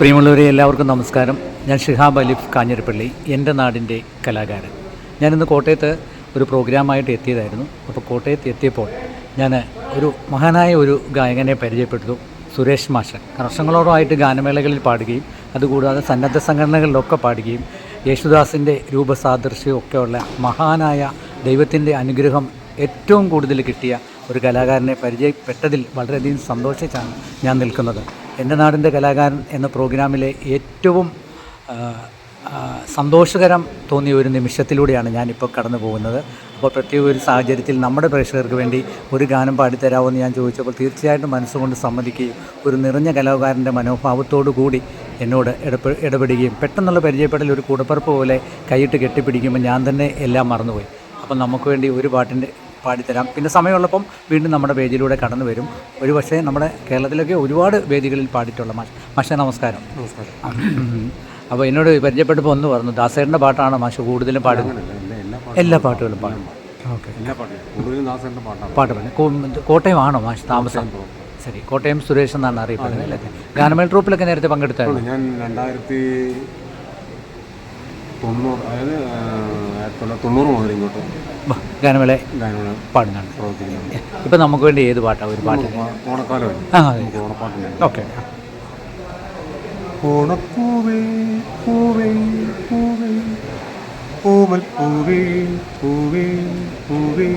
പ്രിയമുള്ളവരെ എല്ലാവർക്കും നമസ്കാരം. ഞാൻ ഷിഹാബ് അലിഫ് കാഞ്ഞിരപ്പള്ളി എന്റെ നാടിന്റെ കലാകാരൻ. ഞാനിന്ന് കോട്ടയത്ത് ഒരു പ്രോഗ്രാമായിട്ട് എത്തിയതായിരുന്നു. അപ്പോൾ കോട്ടയത്ത് എത്തിയപ്പോൾ ഞാൻ ഒരു മഹാനായ ഒരു ഗായകനെ പരിചയപ്പെട്ടു സുരേഷ് മാഷൻ. വർഷങ്ങളോളമായിട്ട് ഗാനമേളകളിൽ പാടുകയും അതുകൂടാതെ സന്നദ്ധ സംഘടനകളിലൊക്കെ പാടുകയും യേശുദാസിന്റെ രൂപസാദൃശ്യമൊക്കെയുള്ള മഹാനായ ദൈവത്തിന്റെ അനുഗ്രഹം ഏറ്റവും കൂടുതൽ കിട്ടിയ ഒരു കലാകാരനെ പരിചയപ്പെട്ടതിൽ വളരെയധികം സന്തോഷിച്ചാണ് ഞാൻ നിൽക്കുന്നത്. എന്റെ നാടിന്റെ കലാകാരൻ എന്ന പ്രോഗ്രാമിലെ ഏറ്റവും സന്തോഷകരം തോന്നിയ ഒരു നിമിഷത്തിലൂടെയാണ് ഞാനിപ്പോൾ കടന്നു പോകുന്നത്. അപ്പോൾ പ്രത്യേക ഒരു സാഹചര്യത്തിൽ നമ്മുടെ പ്രേക്ഷകർക്ക് വേണ്ടി ഒരു ഗാനം പാടിത്തരാമോ എന്ന് ഞാൻ ചോദിച്ചപ്പോൾ തീർച്ചയായിട്ടും മനസ്സുകൊണ്ട് സമ്മതിക്കുകയും ഒരു നിറഞ്ഞ കലാകാരന്റെ മനോഭാവത്തോടു കൂടി എന്നോട് ഇടപെ ഇടപെടുകയും പെട്ടെന്നുള്ള പരിചയപ്പെടൽ ഒരു കൂടപ്പറപ്പ് പോലെ കൈയിട്ട് കെട്ടിപ്പിടിക്കുമ്പോൾ ഞാൻ തന്നെ എല്ലാം മറന്നുപോയി. അപ്പം നമുക്ക് വേണ്ടി ഒരു പാട്ടിന്റെ പാടിത്തരാം. പിന്നെ സമയമുള്ളപ്പം വീണ്ടും നമ്മുടെ പേജിലൂടെ കടന്നു വരും. ഒരു പക്ഷേ നമ്മുടെ കേരളത്തിലൊക്കെ ഒരുപാട് വേദികളിൽ പാടിയിട്ടുള്ള മാഷ് മാഷേ നമസ്കാരം. നമസ്കാരം. അപ്പോൾ എന്നോട് പരിചയപ്പെട്ടപ്പോൾ ഒന്ന് പറഞ്ഞു ദാസേറിന്റെ പാട്ടാണ് മാഷ് കൂടുതലും പാടുന്നത്. എല്ലാ എല്ലാ പാട്ടും എല്ലാ പാട്ടുകളും പാടും. ഓക്കെ. പാട്ടും. പാടും. കോട്ടയം കോട്ടയമാണോ മാഷ് താമസം? ശരി കോട്ടയം സുരേഷ് എന്നാണ് അറിയപ്പെടുന്നത് അല്ലേ? ഗാനമേൾ ട്രൂപ്പിലൊക്കെ നേരത്തെ പങ്കെടുത്തായിരുന്നു. ഞാൻ രണ്ടായിരത്തി തൊണ്ണൂറ് അതായത് ആയിരത്തി തൊള്ളായിരത്തി തൊണ്ണൂറ് മുതൽ ഇങ്ങോട്ട് ഗാനമേള ഗാനമേള പാടുന്നുണ്ട് പ്രവർത്തിക്കുന്നുണ്ട്. ഇപ്പം നമുക്ക് വേണ്ടി ഏത് പാട്ടാണ് ഒരു പാട്ട് ഓണക്കാലം ഓണക്കാലമല്ലേ ആ അതെ. നമുക്ക് ഓണപ്പാട്ടുണ്ട് ഓക്കെ. ഓണപ്പൂവേ പൂവേ പൂവേ. പൂവൽ പൂവേ പൂവേ പൂവേ.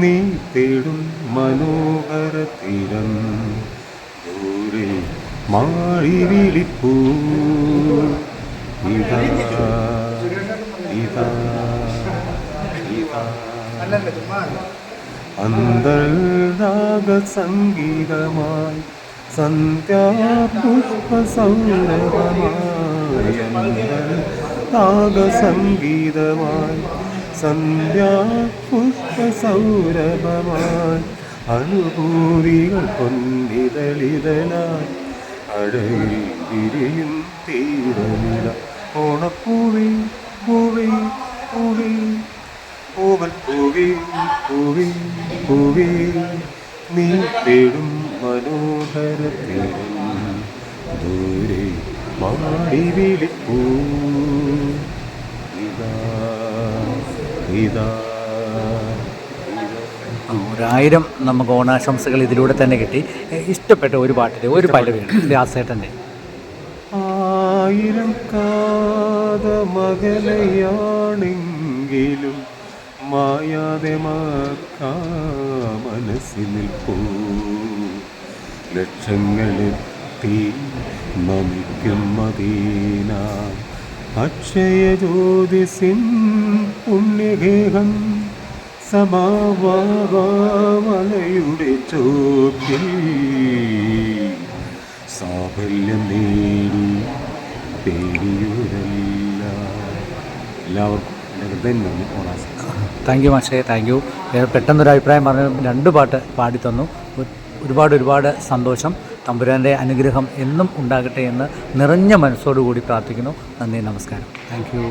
നീ തേടും മനോഹര തീരം. ദൂരെ മാറി വിളിപ്പൂ ഇതാ ഇതാ അന്തർരാഗ സംഗീതമായി സന്ധ്യാപുഷ്പസൗരഭമായി രാഗ സംഗീതമായി സന്ധ്യാപുഷ്പസൗരഭമായി അനുഭൂതികൾ പൊന്നിതളിതനായി അടയിൽ തിരിയും തീരനില ഓണപ്പൂവേ പൂവി പൂവി പൂവൻ പൂവി പൂവി പൂവി നീ തേടും മനോഹര ദൂരെ മാടി വിളിപ്പൂ. ഇതാ ഇതാ ഒരായിരം നമുക്ക് ഓണാശംസകൾ ഇതിലൂടെ തന്നെ കിട്ടി. ഇഷ്ടപ്പെട്ട ഒരു പാട്ടിന്റെ ഒരു പല്ലവിയാണ് ദാസേട്ടന്റെ. ആയിരം കാത മകലയാണെങ്കിലും മായാതെ മാക്കാ മനസ്സിൽ നിൽപ്പൂ. ലക്ഷങ്ങളെത്തി നമിക്കും മദീന. അക്ഷയ ജ്യോതിസിൻ പുണ്യഗേഹം സമാവാമലയുടെ ചോദ്യം. സാഫല്യം നേടി പേടിയൂരല്ല എല്ലാവർക്കും എന്റെ ഹൃദയം താങ്ക് യു മാഷേ താങ്ക് യു പെട്ടെന്നൊരു അഭിപ്രായം പറഞ്ഞു രണ്ട് പാട്ട് പാടിത്തന്നു ഒരുപാട് ഒരുപാട് സന്തോഷം. തമ്പുരാന്റെ അനുഗ്രഹം എന്നും ഉണ്ടാകട്ടെ എന്ന് നിറഞ്ഞ മനസ്സോടുകൂടി പ്രാർത്ഥിക്കുന്നു. നന്ദി നമസ്കാരം. Thank you